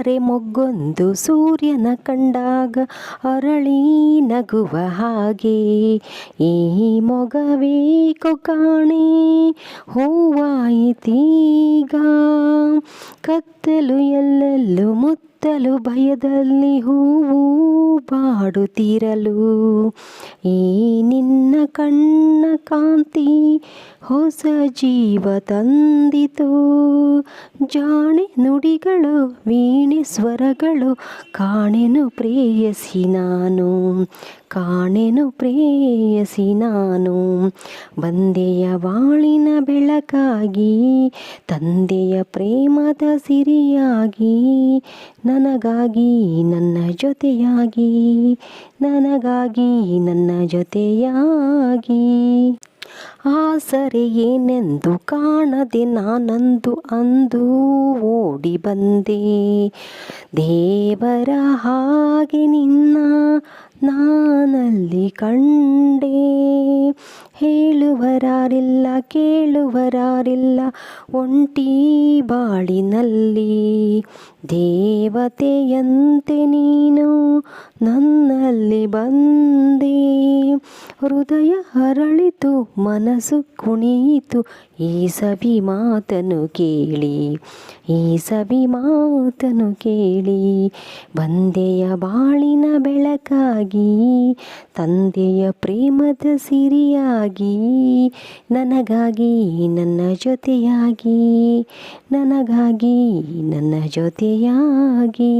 ತಾವರೆ ಮೊಗ್ಗೊಂದು ಸೂರ್ಯನ ಕಂಡಾಗ ಅರಳಿ ನಗುವ ಹಾಗೆ. ಈ ಮೊಗವೇ ಕಾಣೆ ಹೂವಾಯಿತೀಗ. ಕತ್ತಲು ಎಲ್ಲೆಲ್ಲೂ ಮುತ್ತಲು ಭಯದಲ್ಲಿ ಹೂವು ಬಾಡುತ್ತಿರಲು. ಈ ನಿನ್ನ ಕಣ್ಣ ಕಾಂತಿ ಹೊಸ ಜೀವ ತಂದಿತು. ಜಾಣೆ ನುಡಿಗಳು, ವೀಣೆ ಸ್ವರಗಳು, ಕಾಣೆನು ಪ್ರೇಯಸಿ ನಾನು, ಕಾಣೆನು ಪ್ರೇಯಸಿ ನಾನು. ಬಂದೆಯ ವಾಳಿನ ಬೆಳಕಾಗಿ, ತಂದೆಯ ಪ್ರೇಮದ ಸಿರಿಯಾಗಿ, ನನಗಾಗಿ ನನ್ನ ಜೊತೆಯಾಗಿ, ನನಗಾಗಿ ನನ್ನ ಜೊತೆಯಾಗಿ. ಆಸರೆ ಏನೆಂದು ಕಾಣದೆ ನಾನಂದು ಅಂದು ಓಡಿ ಬಂದೆ. ದೇವರ ಹಾಗೆ ನಿನ್ನ ನಾನಲ್ಲಿ ಕಂಡೆ. ಹೇಳುವರಾರಿಲ್ಲ, ಕೇಳುವರಾರಿಲ್ಲ, ಒಂಟಿ ಬಾಳಿನಲ್ಲಿ. ದೇವತೆಯಂತೆ ನೀನು ನನ್ನಲ್ಲಿ ಬಂದೆ. ಹೃದಯ ಹರಳಿತು ಮನಸ್ಸು ಕುಣಿಯಿತು. ಈ ಸವಿ ಮಾತನು ಕೇಳಿ ಈ ಸವಿ ಮಾತನು ಕೇಳಿ. ಬಂದೆಯ ಬಾಳಿನ ಬೆಳಕಾಗಿ ತಂದೆಯ ಪ್ರೇಮದ ಸಿರಿಯಾಗಿ ನನಗಾಗಿ ನನ್ನ ಜೊತೆಯಾಗಿ ನನಗಾಗಿ ನನ್ನ ಜೊತೆಯಾಗಿ.